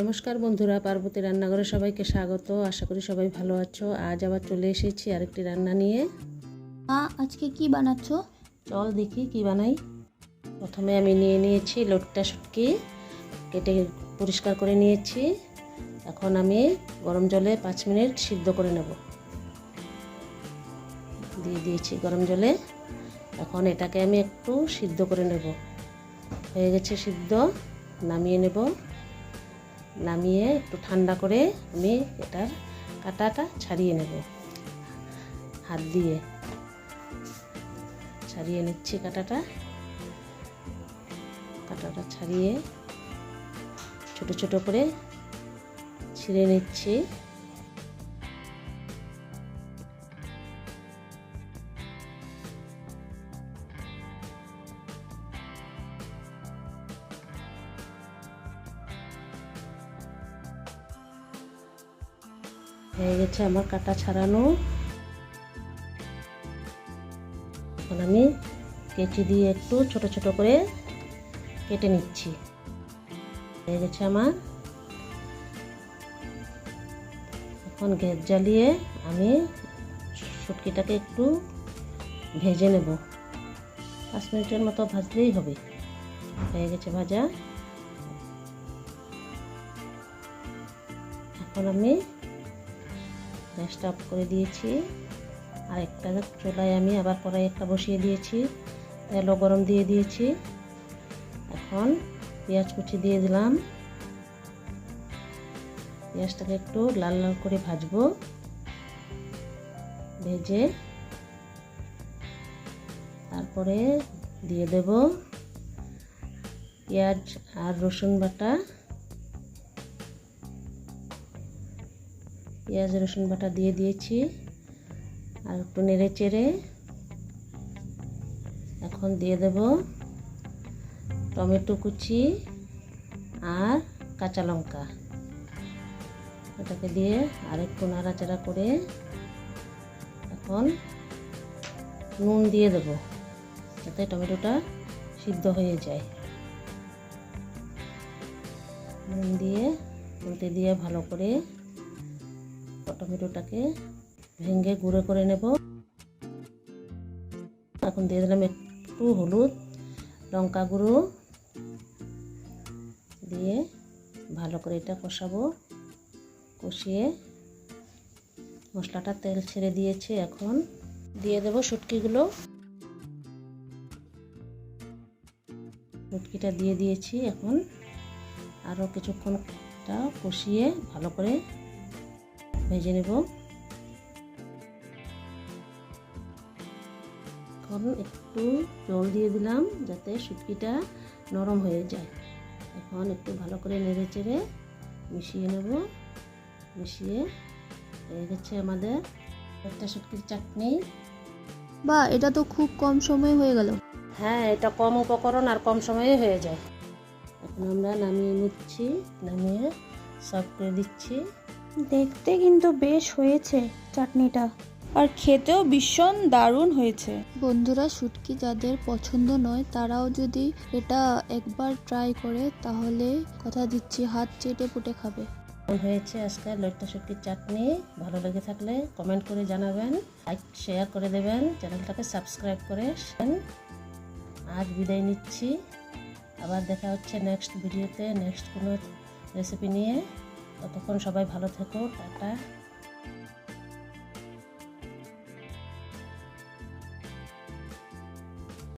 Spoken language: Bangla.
নমস্কার বন্ধুরা পার্বতী রান্নাঘরে সবাইকে স্বাগত। আশা করি সবাই ভালো আছো। আজ আবার চলে এসেছি আরেকটি রান্না নিয়ে। মা আজকে কি বানাচ্ছ? চল দেখি কি বানাই। প্রথমে আমি নিয়ে নিয়েছি লোটটা শুটকি কেটে পরিষ্কার করে নিয়েছি। এখন আমি গরম জলে পাঁচ মিনিট সিদ্ধ করে নেব। দিয়ে দিয়েছি গরম জলে। এখন এটাকে আমি একটু সিদ্ধ করে নেব। হয়ে গেছে সিদ্ধ নামিয়ে নেব। নামিয়ে একটু ঠান্ডা করে আমি এটার কাঁটাটা ছাড়িয়ে নেব। হাত দিয়ে। ছাড়িয়ে নিচ্ছি কাঁটাটা। কাঁটাটা ছাড়িয়ে ছোট ছোট করে ছিঁড়ে নিচ্ছি। হয়ে গেছে আমার কাটা ছাড়ানো। এখন আমি কেচি দিয়ে একটু ছোট ছোট করে কেটে নিচ্ছি। হয়ে গেছে আমার। এখন গ্যাস জ্বালিয়ে আমি শুটকিটাকে একটু ভেজে নেব। পাঁচ মিনিটের মতো ভাজলেই হবে। হয়ে গেছে ভাজা। এখন আমি গ্যাসটা অফ করে দিয়েছি। আর একটা চুলায় আমি আবার কড়াই একটা বসিয়ে দিয়েছি। তেলও গরম দিয়ে দিয়েছি। এখন পেঁয়াজ কুচি দিয়ে দিলাম। পেঁয়াজটাকে একটু লাল লাল করে ভাজবো। ভেজে তারপরে দিয়ে দেব। পেঁয়াজ আর রসুন বাটা পেঁয়াজ, রসুন বাটা দিয়ে দিয়েছি আর একটু নেড়ে চেড়ে এখন দিয়ে দেব টমেটো কুচি আর কাঁচা লঙ্কা। এটাকে দিয়ে আর একটু নাড়াচাড়া করে এখন নুন দিয়ে দেব যাতে টমেটোটা সিদ্ধ হয়ে যায়। নুন দিয়ে উল্টে দিয়ে ভালো করে টমেটোটাকে ভেঙে গুঁড়ো করে নেব। এখন দিয়ে দিলাম একটু হলুদ লঙ্কা গুঁড়ো। দিয়ে ভালো করে এটা কষাবো। কষিয়ে মশলাটা তেল ছেড়ে দিয়েছে এখন। দিয়ে দেব শুটকিগুলো। শুটকিটা দিয়ে দিয়েছি এখন। আরও কিছুক্ষণটা কষিয়ে ভালো করে ভেজে নেব। এখন একটু জল দিয়ে দিলাম যাতে শুটকিটা নরম হয়ে যায়। এখন একটু ভালো করে নেড়ে চেড়ে মিশিয়ে নেব। মিশিয়ে হয়ে গেছে আমাদের একটা শুটকির চাটনি। বা এটা তো খুব কম সময় হয়ে গেল। হ্যাঁ এটা কম উপকরণ আর কম সময়ে হয়ে যায়। এখন আমরা নামিয়ে নিচ্ছি নামিয়ে সার্ভ করে দিচ্ছি। দেখতে কিন্তু বেশ হয়েছে চাটনিটা। আর খেতেও ভীষণ দারুণ হয়েছে। বন্ধুরা শুটকি যাদের পছন্দ নয় তারাও যদি এটা একবার ট্রাই করে তাহলে কথা দিচ্ছি হাত চেটে পুটে খাবে। হয়েছে আজকে লইট্টা শুটকির চাটনি। ভালো লেগে থাকলে কমেন্ট করে জানাবেন লাইক শেয়ার করে দেবেন চ্যানেলটাকে সাবস্ক্রাইব করে আজ বিদায় নিচ্ছি। আবার দেখা হচ্ছে নেক্সট ভিডিওতে নেক্সট কোনো রেসিপি নিয়ে। ততক্ষণ সবাই ভালো থেকো টাটা।